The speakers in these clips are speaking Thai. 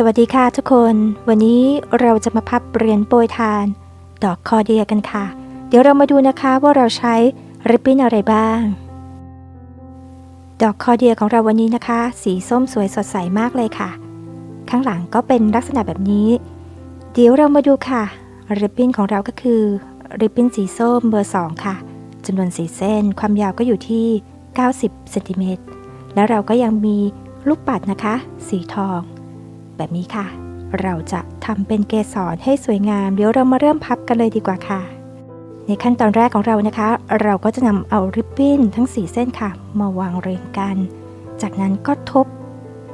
สวัสดีค่ะทุกคน วันนี้เราจะมาพับเหรียญโปรยทาน ดอกคอเดียกันค่ะ เดี๋ยวเรามาดูนะคะว่าเราใช้ริบบิ้นอะไรบ้าง ดอกคอเดียของเราวันนี้นะคะ สีส้มสวยสดใสมากเลยค่ะ ข้างหลังก็เป็นลักษณะแบบนี้ เดี๋ยวเรามาดูค่ะริบบิ้นของเราก็คือริบบิ้นสีส้มเบอร์ 2 ค่ะจำนวนสีเส้นความยาวก็อยู่ที่ 90เซนติเมตรแล้วเราก็ยังมีลูกปัดนะคะ สีทอง แบบนี้ค่ะ เราจะทำเป็นเกสรให้สวยงาม เดี๋ยวเรามาเริ่มพับกันเลยดีกว่าค่ะ ในขั้นตอนแรกของเรานะคะ เราก็จะนำเอาริบบิ้นทั้ง 4 เส้นค่ะ มาวางเรียงกัน จากนั้นก็ทบ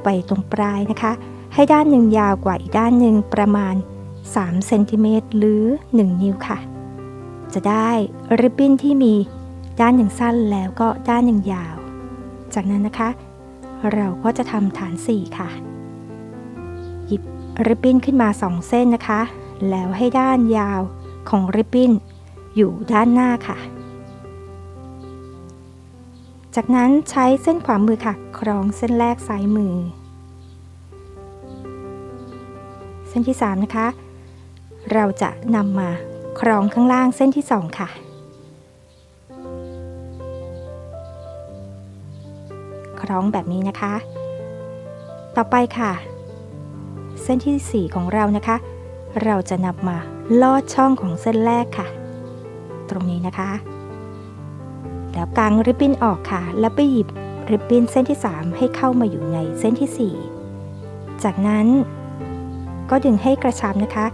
ไปตรงปลายนะคะ ให้ด้านหนึ่งยาวกว่าอีกด้านหนึ่งประมาณ3เซนติเมตรหรือ 1 นิ้วค่ะ จะได้ริบบิ้นที่มีด้านหนึ่งสั้นแล้วก็ด้านหนึ่งยาว จากนั้นนะคะ เราก็จะทำฐาน 4 ค่ะ ริบบิ้นขึ้นมา 2 เส้นนะคะ แล้วให้ด้านยาวของริบบิ้นอยู่ด้านหน้าค่ะ จากนั้นใช้เส้นขวามือค่ะคล้องเส้นแรกซ้ายมือ เส้นที่ 3 นะคะ เราจะนำมาคล้องข้างล่างเส้นที่ 2 ค่ะคล้องแบบนี้นะคะ ต่อไปค่ะ เส้นที่ 4 ของเรานะคะ เราจะนำมาลอดช่องของเส้นแรกค่ะ ตรงนี้นะคะ แล้วกางริบบิ้นออกค่ะ แล้วไปหยิบริบบิ้นเส้นที่ 3 ให้เข้ามาอยู่ในเส้นที่ 4 จากนั้นก็ดึงให้กระชับนะคะ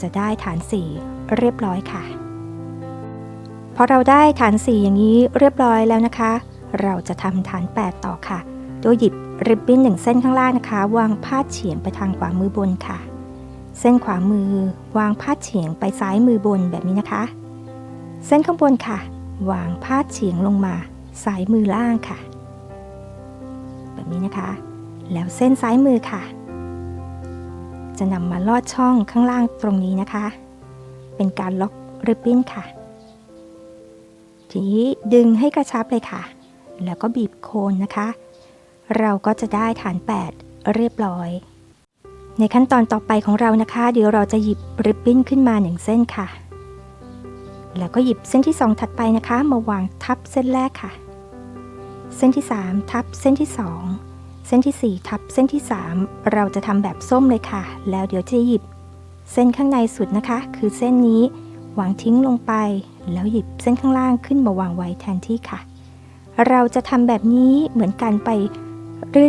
จะได้ฐาน 4 เรียบร้อยค่ะพอเราได้ฐาน 4 อย่างนี้เรียบร้อยแล้วนะคะ เราจะทำฐาน 8 ต่อค่ะ โดยหยิบ ริบบิ้นหนึ่งเส้นข้างล่างนะคะ วางพาดเฉียงไปทางขวามือบนค่ะ เส้นขวามือวางพาดเฉียงไปซ้ายมือบนแบบนี้นะคะ เส้นข้างบนค่ะ วางพาดเฉียงลงมาซ้ายมือล่างค่ะ แบบนี้นะคะ แล้วเส้นซ้ายมือค่ะ จะนำมาลอดช่องข้างล่างตรงนี้นะคะ เป็นการล็อกริบบิ้นค่ะ ทีนี้ดึงให้กระชับเลยค่ะ แล้วก็บีบโคนนะคะ เราก็จะได้ฐาน 8 เรียบร้อย ในขั้นตอนต่อไปของเรานะคะ เดี๋ยวเราจะหยิบริบบิ้นขึ้นมาหนึ่งเส้นค่ะ แล้วก็หยิบเส้นที่ 2 ถัดไปนะคะ มาวางทับเส้นแรกค่ะ เส้นที่ 3 ทับเส้นที่ 2 เส้นที่ 4 ทับเส้นที่ 3 เราจะทำแบบส้มเลยค่ะ แล้วเดี๋ยวจะหยิบ เส้นข้างในสุดนะคะ คือเส้นนี้วางทิ้งลงไป แล้วหยิบเส้นข้างล่างขึ้นมาวางไว้แทนที่ค่ะ เราจะทำแบบนี้เหมือนกันไป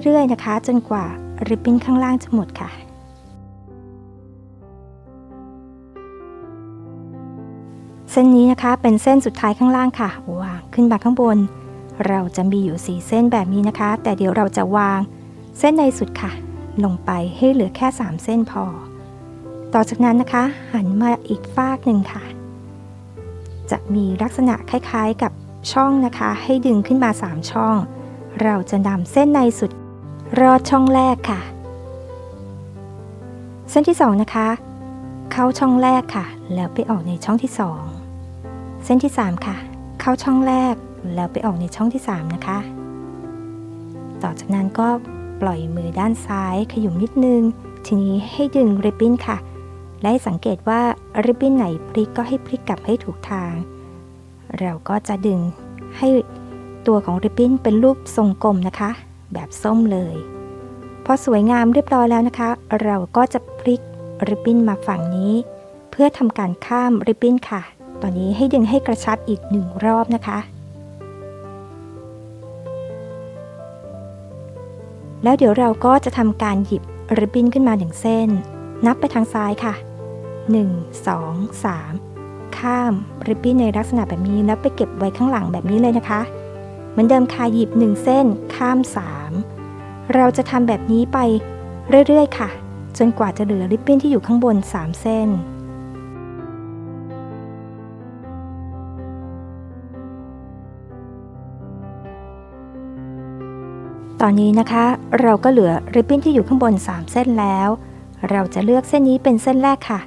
เรื่อยๆนะคะ จนกว่าริบบิ้นข้างล่างจะหมดค่ะ เส้นนี้นะคะเป็นเส้นสุดท้ายข้างล่างค่ะวางขึ้นมาข้างบน เราจะมีอยู่ 4 เส้นแบบนี้นะคะ แต่เดี๋ยวเราจะวางเส้นในสุดค่ะ ลงไปให้เหลือแค่ 3 เส้นพอ ต่อจากนั้นนะคะ หันมาอีกฟากหนึ่งค่ะ จะมีลักษณะคล้ายๆกับช่องนะคะ ให้ดึงขึ้นมา 3 ช่อง เราจะนำเส้นในสุด รอดช่องแรกค่ะ เส้นที่2นะคะ เข้าช่องแรกค่ะ แล้วไปออกในช่องที่2เส้นที่3ค่ะ เข้าช่องแรกแล้วไปออกในช่องที่3นะคะ ต่อจากนั้นก็ปล่อยมือด้านซ้ายขยุมนิดนึง ทีนี้ให้ดึงริบบิ้นค่ะ และให้สังเกตว่าริบบิ้นไหนพลิกก็ให้พลิกกลับให้ถูกทาง เราก็จะดึงให้ ตัวของริบบิ้นเป็นรูปทรงกลมนะคะ แบบส้มเลย พอสวยงามเรียบร้อยแล้วนะคะ เราก็จะพลิกริบบิ้นมาฝั่งนี้ เพื่อทำการข้ามริบบิ้นค่ะ ตอนนี้ให้ดึงให้กระชับอีกหนึ่งรอบนะคะ แล้วเดี๋ยวเราก็จะทำการหยิบริบบิ้นขึ้นมาหนึ่งเส้น นับไปทางซ้ายค่ะ 1 2 3ข้ามริบบิ้นในลักษณะแบบนี้แล้วไปเก็บไว้ข้างหลังแบบนี้เลยนะคะ มือนเดิมค่ะหยิบ 1 เส้นข้าม 3 เราจะทำแบบนี้ไปเรื่อยๆ ค่ะ จนกว่าจะเหลือริบบิ้นที่อยู่ข้างบน 3 เส้นตอนนี้นะคะเราก็เหลือริบบิ้นที่อยู่ข้างบน 3 เส้นแล้ว เราจะเลือกเส้นนี้เป็นเส้นแรกค่ะ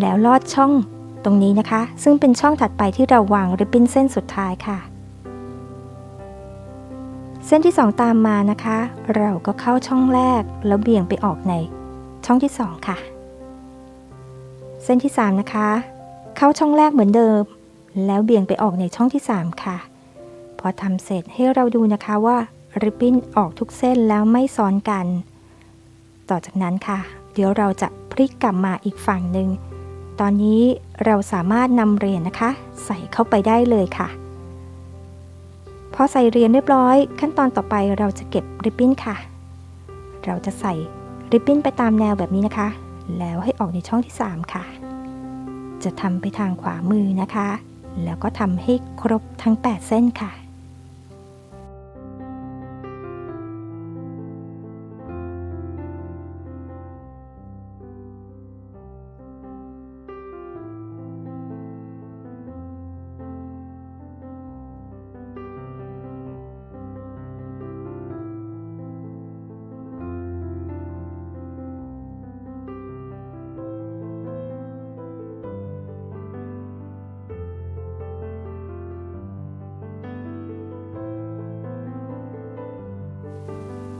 แล้วลอดช่องตรงนี้นะคะ ซึ่งเป็นช่องถัดไปที่เราวางริบบิ้นเส้นสุดท้ายค่ะ เส้นที่ 2 ตามมานะคะ เราก็เข้าช่องแรกแล้วเบี่ยงไปออกในช่องที่ 2 ค่ะ เส้นที่ 3 นะคะ เข้าช่องแรกเหมือนเดิม แล้วเบี่ยงไปออกในช่องที่ 3 ค่ะ พอทำเสร็จให้เราดูนะคะว่าริบบิ้นออกทุกเส้นแล้วไม่ซ้อนกัน ต่อจากนั้นค่ะ เดี๋ยวเราจะพลิกกลับมาอีกฝั่งหนึ่ง ตอนนี้เราสามารถนำเหรียญนะคะ ใส่เข้าไปได้เลยค่ะ อใส่เหรียญเรียบร้อย ขั้นตอนต่อไปเราจะเก็บริบบิ้นค่ะ เราจะใส่ริบบิ้นไปตามแนวแบบนี้นะคะ แล้วให้ออกในช่องที่ 3 ค่ะ จะทำไปทางขวามือนะคะ แล้วก็ทำให้ครบทั้ง 8 เส้นค่ะ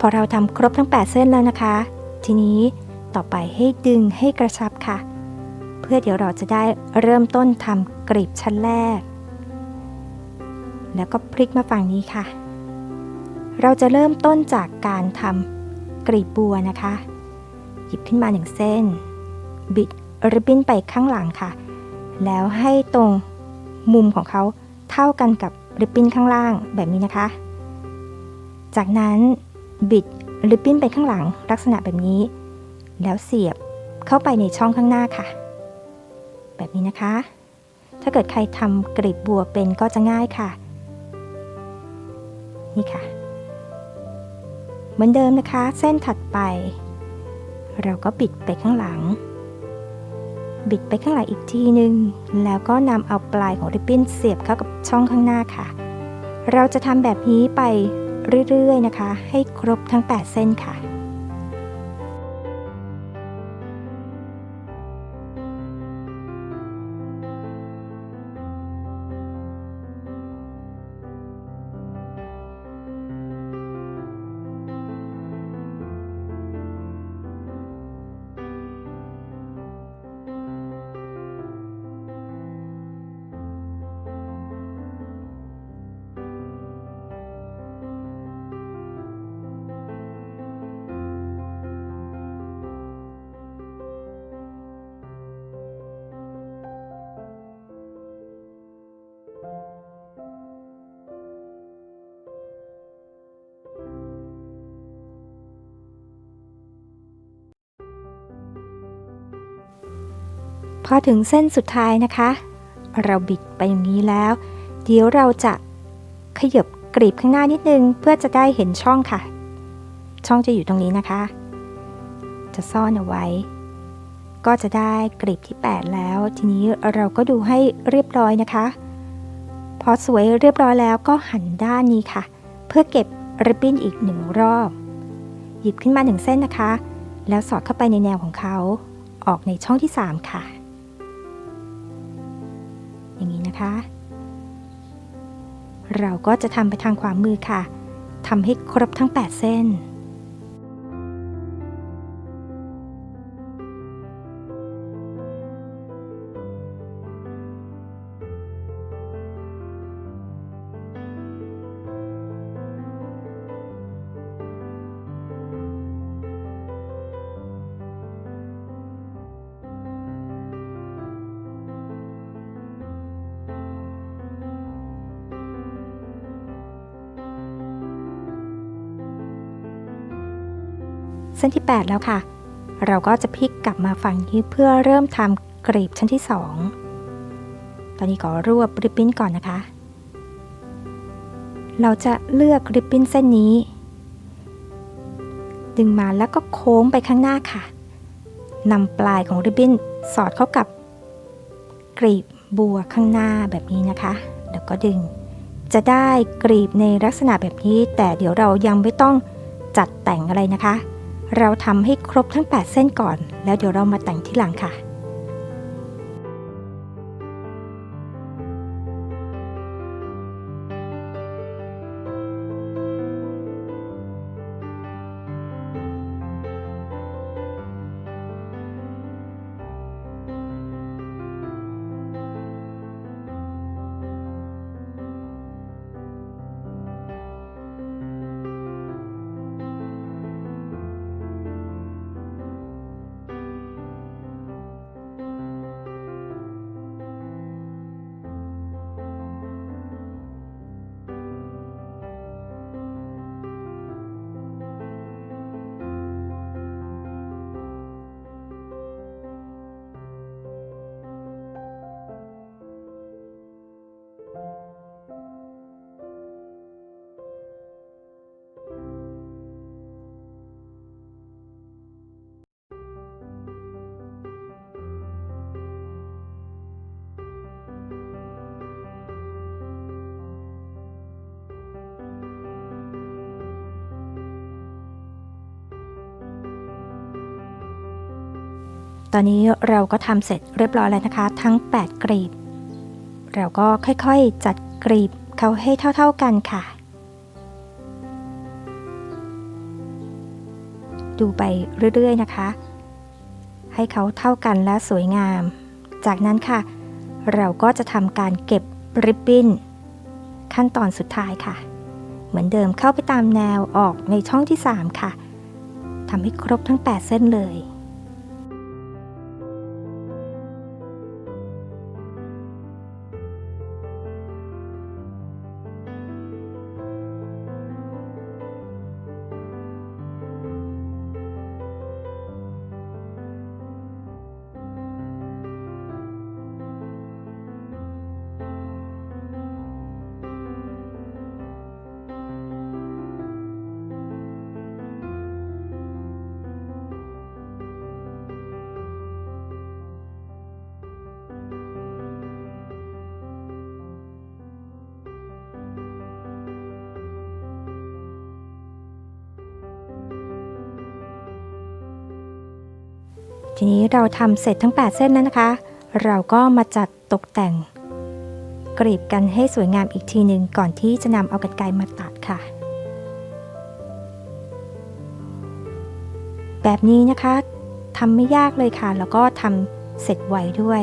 พอเราทำครบทั้ง 8 เส้นแล้วนะคะ ทีนี้ต่อไปให้ดึงให้กระชับค่ะ เพื่อเดี๋ยวเราจะได้เริ่มต้นทำกรีบชั้นแรก แล้วก็พลิกมาฝั่งนี้ค่ะ เราจะเริ่มต้นจากการทำกรีบบัวนะคะ หยิบขึ้นมาหนึ่งเส้น บิดริบบิ้นไปข้างหลังค่ะ แล้วให้ตรงมุมของเขาเท่ากันกับริบบิ้นข้างล่างแบบนี้นะคะ จากนั้น บิดริบบิ้นไปข้างหลังลักษณะแบบนี้ แล้วเสียบเข้าไปในช่องข้างหน้าค่ะ แบบนี้นะคะ ถ้าเกิดใครทำกรีบบัวเป็นก็จะง่ายค่ะ นี่ค่ะ เหมือนเดิมนะคะ เส้นถัดไป เราก็บิดไปข้างหลัง บิดไปข้างหลังอีกทีหนึ่งแล้วก็นำเอาปลายของริบบิ้นเสียบเข้ากับช่องข้างหน้าค่ะ เราจะทำแบบนี้ไป เรื่อยๆนะคะ ให้ครบทั้ง 8 เส้นค่ะ พอถึงเส้นสุดท้ายนะคะ เราบิดไปอย่างนี้แล้ว เดี๋ยวเราจะขยับกรีบข้างหน้านิดนึง เพื่อจะได้เห็นช่องค่ะ ช่องจะอยู่ตรงนี้นะคะ จะซ่อนเอาไว้ ก็จะได้กรีบที่ 8 แล้ว ทีนี้เราก็ดูให้เรียบร้อยนะคะ พอสวยเรียบร้อยแล้วก็หันด้านนี้ค่ะ เพื่อเก็บริบบิ้นอีกหนึ่งรอบ หยิบขึ้นมาหนึ่งเส้นนะคะ แล้วสอดเข้าไปในแนวของเขา ออกในช่องที่ 3 ค่ะ อย่างนี้นะคะ เราก็จะทำไปทางขวามือค่ะทำให้ครบทั้ง 8 เส้น เส้นที่ 8 แล้วค่ะ เราก็จะพลิกกลับมาฝั่งนี้เพื่อเริ่มทำกรีบชั้นที่ 2 ตอนนี้ก็รวบริบบิ้นก่อนนะคะ เราจะเลือกริบบิ้นเส้นนี้ ดึงมาแล้วก็โค้งไปข้างหน้าค่ะนำปลายของริบบิ้นสอดเข้ากับกรีบบัวข้างหน้าแบบนี้นะคะแล้วก็ดึง จะได้กรีบในลักษณะแบบนี้ แต่เดี๋ยวเรายังไม่ต้องจัดแต่งอะไรนะคะ เราทำให้ครบทั้ง 8 เส้นก่อน แล้วเดี๋ยวเรามาแต่งที่หลังค่ะ อนนี้เราก็ทำเสร็จเรียบร้อยแล้วนะคะ ทั้ง 8 กรีบ เราก็ค่อยๆจัดกรีบเขาให้เท่าๆกันค่ะ ดูไปเรื่อยๆนะคะ ให้เขาเท่ากันและสวยงาม จากนั้นค่ะ เราก็จะทำการเก็บริบบิ้นขั้นตอนสุดท้ายค่ะ เหมือนเดิมเข้าไปตามแนวออกในช่องที่ 3 ค่ะทำให้ครบทั้ง 8 เส้นเลย ทีนี้เราทำเสร็จทั้ง 8 เส้นแล้วนะคะ เราก็มาจัดตกแต่งกรีบกันให้สวยงามอีกทีหนึ่งก่อนที่จะนำเอากรรไกรมาตัดค่ะ แบบนี้นะคะทำไม่ยากเลยค่ะ แล้วก็ทำเสร็จไวด้วย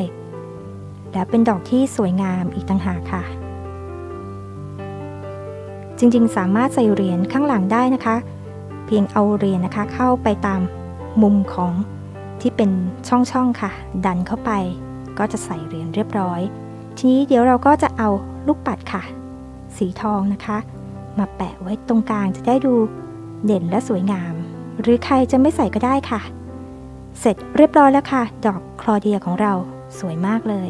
แล้วเป็นดอกที่สวยงามอีกต่างหากค่ะ จริงๆ สามารถใส่เหรียญข้างหลังได้นะคะ เพียงเอาเหรียญนะคะเข้าไปตามมุมของ ที่เป็นช่องๆค่ะ ดันเข้าไป ก็จะใส่เหรียญเรียบร้อย ทีนี้เดี๋ยวเราก็จะเอาลูกปัดค่ะ สีทองนะคะ มาแปะไว้ตรงกลางจะได้ดูเด่นและสวยงาม หรือใครจะไม่ใส่ก็ได้ค่ะ เสร็จเรียบร้อยแล้วค่ะ ดอกคลอเดียของเราสวยมากเลย